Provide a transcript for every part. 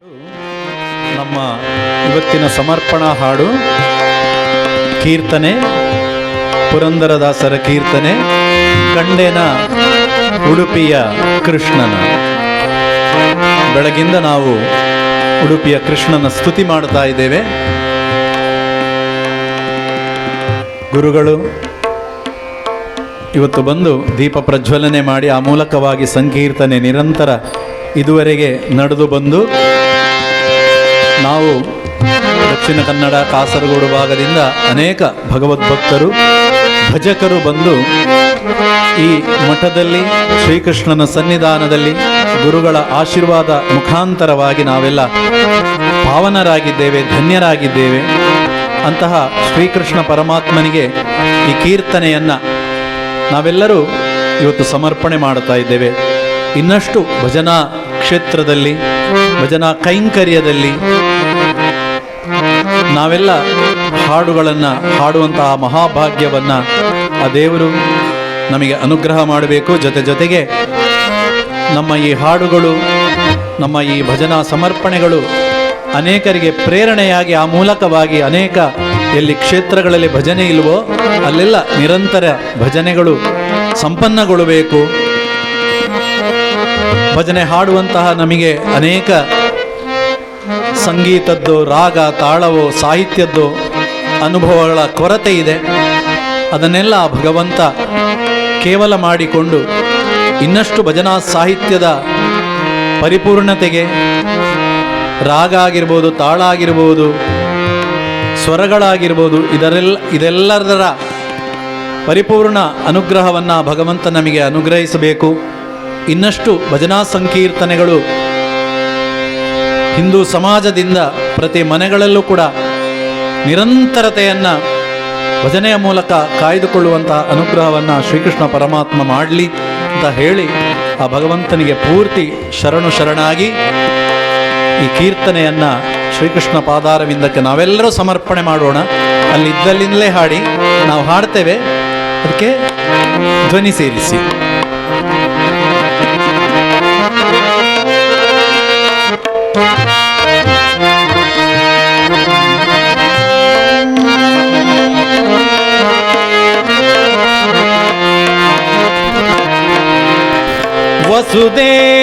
ನಮ್ಮ ಇವತ್ತಿನ ಸಮರ್ಪಣಾ ಹಾಡು, ಕೀರ್ತನೆ, ಪುರಂದರದಾಸರ ಕೀರ್ತನೆ ಕಂಡೇನ ಉಡುಪಿಯ ಕೃಷ್ಣನ. ಬೆಳಗಿಂದ ನಾವು ಉಡುಪಿಯ ಕೃಷ್ಣನ ಸ್ತುತಿ ಮಾಡ್ತಾ ಇದ್ದೇವೆ. ಗುರುಗಳು, ಇವತ್ತು ಬಂದು ದೀಪ ಪ್ರಜ್ವಲನೆ ಮಾಡಿ ಆ ಮೂಲಕವಾಗಿ ಸಂಕೀರ್ತನೆ ನಿರಂತರ ಇದುವರೆಗೆ ನಡೆದು ಬಂದು ನಾವು ದಕ್ಷಿಣ ಕನ್ನಡ ಕಾಸರಗೋಡು ಭಾಗದಿಂದ ಅನೇಕ ಭಗವದ್ಭಕ್ತರು, ಭಜಕರು ಬಂದು ಈ ಮಠದಲ್ಲಿ ಶ್ರೀಕೃಷ್ಣನ ಸನ್ನಿಧಾನದಲ್ಲಿ ಗುರುಗಳ ಆಶೀರ್ವಾದ ಮುಖಾಂತರವಾಗಿ ನಾವೆಲ್ಲ ಪಾವನರಾಗಿದ್ದೇವೆ, ಧನ್ಯರಾಗಿದ್ದೇವೆ. ಅಂತಹ ಶ್ರೀಕೃಷ್ಣ ಪರಮಾತ್ಮನಿಗೆ ಈ ಕೀರ್ತನೆಯನ್ನು ನಾವೆಲ್ಲರೂ ಇವತ್ತು ಸಮರ್ಪಣೆ ಮಾಡುತ್ತಾ ಇದ್ದೇವೆ. ಇನ್ನಷ್ಟು ಭಜನಾ ಕ್ಷೇತ್ರದಲ್ಲಿ, ಭಜನಾ ಕೈಂಕರ್ಯದಲ್ಲಿ ನಾವೆಲ್ಲ ಹಾಡುಗಳನ್ನು, ಹಾಡುವಂತಹ ಮಹಾಭಾಗ್ಯವನ್ನು ಆ ದೇವರು ನಮಗೆ ಅನುಗ್ರಹ ಮಾಡಬೇಕು. ಜೊತೆ ಜೊತೆಗೆ ನಮ್ಮ ಈ ಹಾಡುಗಳು, ನಮ್ಮ ಈ ಭಜನಾ ಸಮರ್ಪಣೆಗಳು ಅನೇಕರಿಗೆ ಪ್ರೇರಣೆಯಾಗಿ, ಆ ಮೂಲಕವಾಗಿ ಅನೇಕ ಎಲ್ಲಿ ಕ್ಷೇತ್ರಗಳಲ್ಲಿ ಭಜನೆ ಇಲ್ವೋ ಅಲ್ಲೆಲ್ಲ ನಿರಂತರ ಭಜನೆಗಳು ಸಂಪನ್ನಗೊಳ್ಳಬೇಕು. ಭಜನೆ ಹಾಡುವಂತಹ ನಮಗೆ ಅನೇಕ ಸಂಗೀತದ್ದು, ರಾಗ, ತಾಳವೋ, ಸಾಹಿತ್ಯದ್ದು ಅನುಭವಗಳ ಕೊರತೆ ಇದೆ. ಅದನ್ನೆಲ್ಲ ಭಗವಂತ ಕೇವಲ ಮಾಡಿಕೊಂಡು ಇನ್ನಷ್ಟು ಭಜನಾ ಸಾಹಿತ್ಯದ ಪರಿಪೂರ್ಣತೆಗೆ ರಾಗ ಆಗಿರ್ಬೋದು, ತಾಳ ಆಗಿರ್ಬೋದು, ಸ್ವರಗಳಾಗಿರ್ಬೋದು, ಇದರೆಲ್ಲ, ಇದೆಲ್ಲದರ ಪರಿಪೂರ್ಣ ಅನುಗ್ರಹವನ್ನು ಭಗವಂತ ನಮಗೆ ಅನುಗ್ರಹಿಸಬೇಕು. ಇನ್ನಷ್ಟು ಭಜನಾ ಸಂಕೀರ್ತನೆಗಳು ಹಿಂದೂ ಸಮಾಜದಿಂದ ಪ್ರತಿ ಮನೆಗಳಲ್ಲೂ ಕೂಡ ನಿರಂತರತೆಯನ್ನು ಭಜನೆಯ ಮೂಲಕ ಕಾಯ್ದುಕೊಳ್ಳುವಂತಹ ಅನುಗ್ರಹವನ್ನು ಶ್ರೀಕೃಷ್ಣ ಪರಮಾತ್ಮ ಮಾಡಲಿ ಅಂತ ಹೇಳಿ ಆ ಭಗವಂತನಿಗೆ ಪೂರ್ತಿ ಶರಣು ಶರಣಾಗಿ ಈ ಕೀರ್ತನೆಯನ್ನು ಶ್ರೀಕೃಷ್ಣ ಪಾದಾರವಿಂದಕ್ಕೆ ನಾವೆಲ್ಲರೂ ಸಮರ್ಪಣೆ ಮಾಡೋಣ. ಅಲ್ಲಿದ್ದಲ್ಲಿಂದಲೇ ಹಾಡಿ. ನಾವು ಹಾಡ್ತೇವೆ. ಅದಕ್ಕೆ ಧ್ವನಿ ಸೇರಿಸಿ. ವಸುದೇವಸುತಂ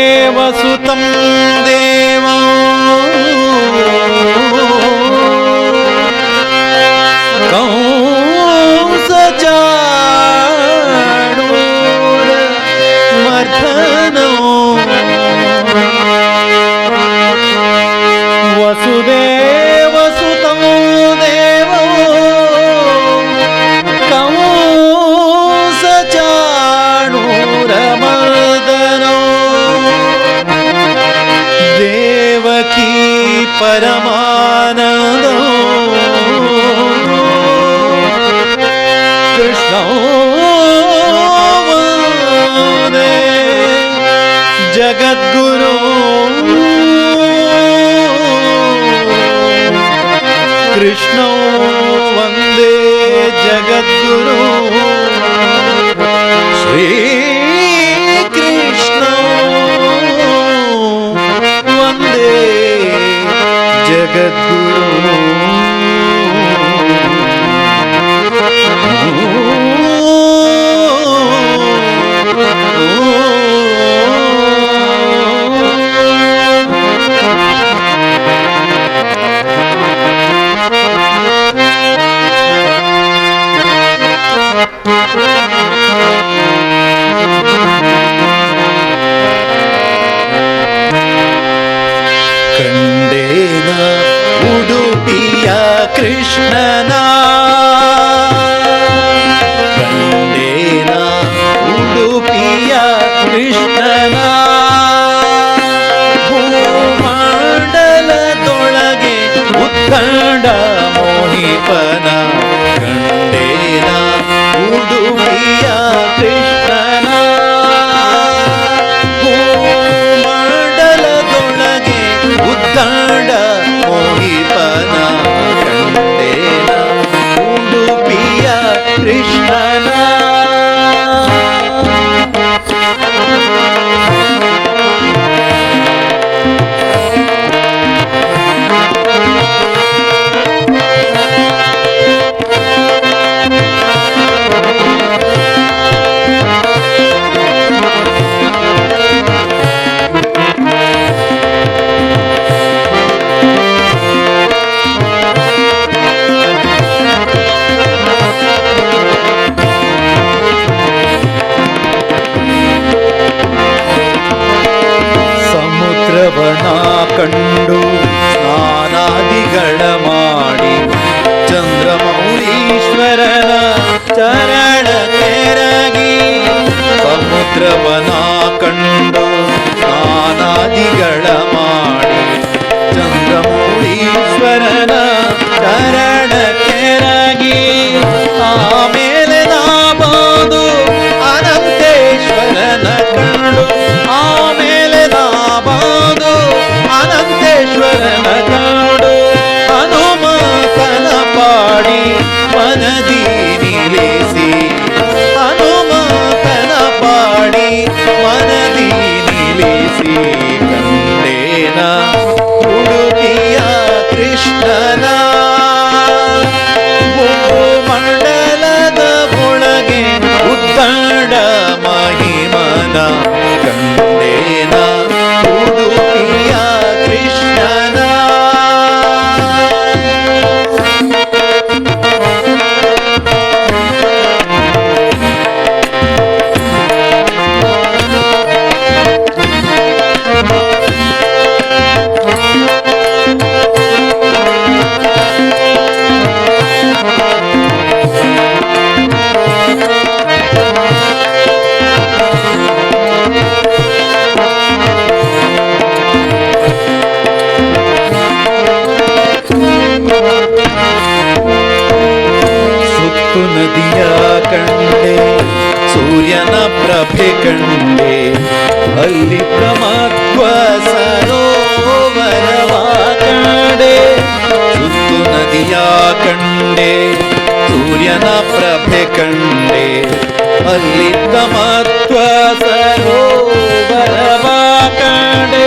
പരമാനന്ദോ കൃഷ്ണ ജഗദ്ഗുരു കൃഷ്ണോ വന്ദേ ജഗദ്ഗുരു ಕೃಷ್ಣನ ಪರಿಕ್ರಮತ್ವ ಸರೋವರವಾ ಕಂಡೆ ಸುತ್ತು ನದಿಯ ಕಂಡೆ ಸೂರ್ಯನ ಪ್ರಭೆ ಕಂಡೆ ಪರಿಕ್ರಮತ್ವ ಸರೋವರವಾ ಕಂಡೆ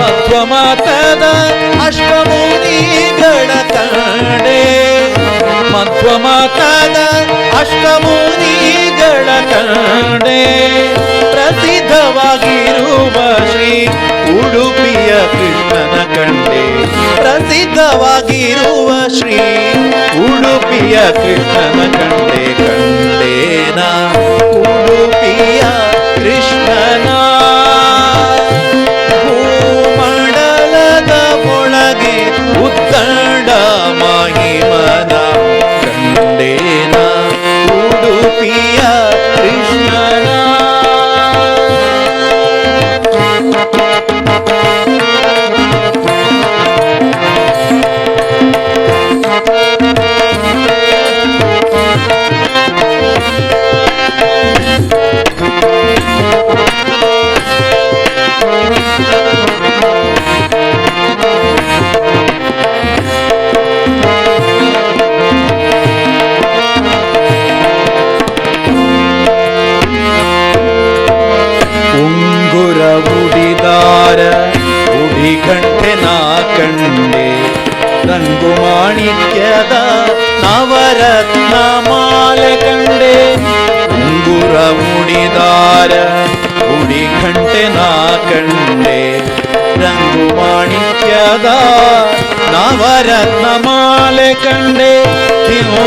ಮತ್ವ ಮಾತದ ಅಷ್ಟಮೂನಿಗಳ ಕಂಡೆ ಮತ್ವ ಮಾತದ ಅಷ್ಟಮೂನಿಗಳ ಕಂಡೆ ಕೃಷ್ಣನ ಕಂಡೆ ಕಂಡೇನಾ ಉಡುಪಿಯ രംഗുമാണിക്യത നവരത്നമാല കണ്ടേ. മുടിതാര മുടി ഘണ്ടെ നാ കണ്ടേ. രംഗുമാണിക്കത നവരത്നമാല കണ്ടേ. ധിമോ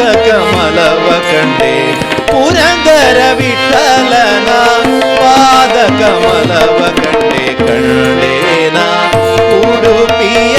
ಕಮಲವ ಕಂಡೆ. ಪುರಂದರ ವಿಠಲನ ಪಾದ ಕಮಲವ ಕಂಡೆ. ಕಂಡೇನ ಉಡುಪಿಯ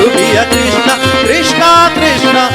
Udupi a Krishna, Krishna, Krishna,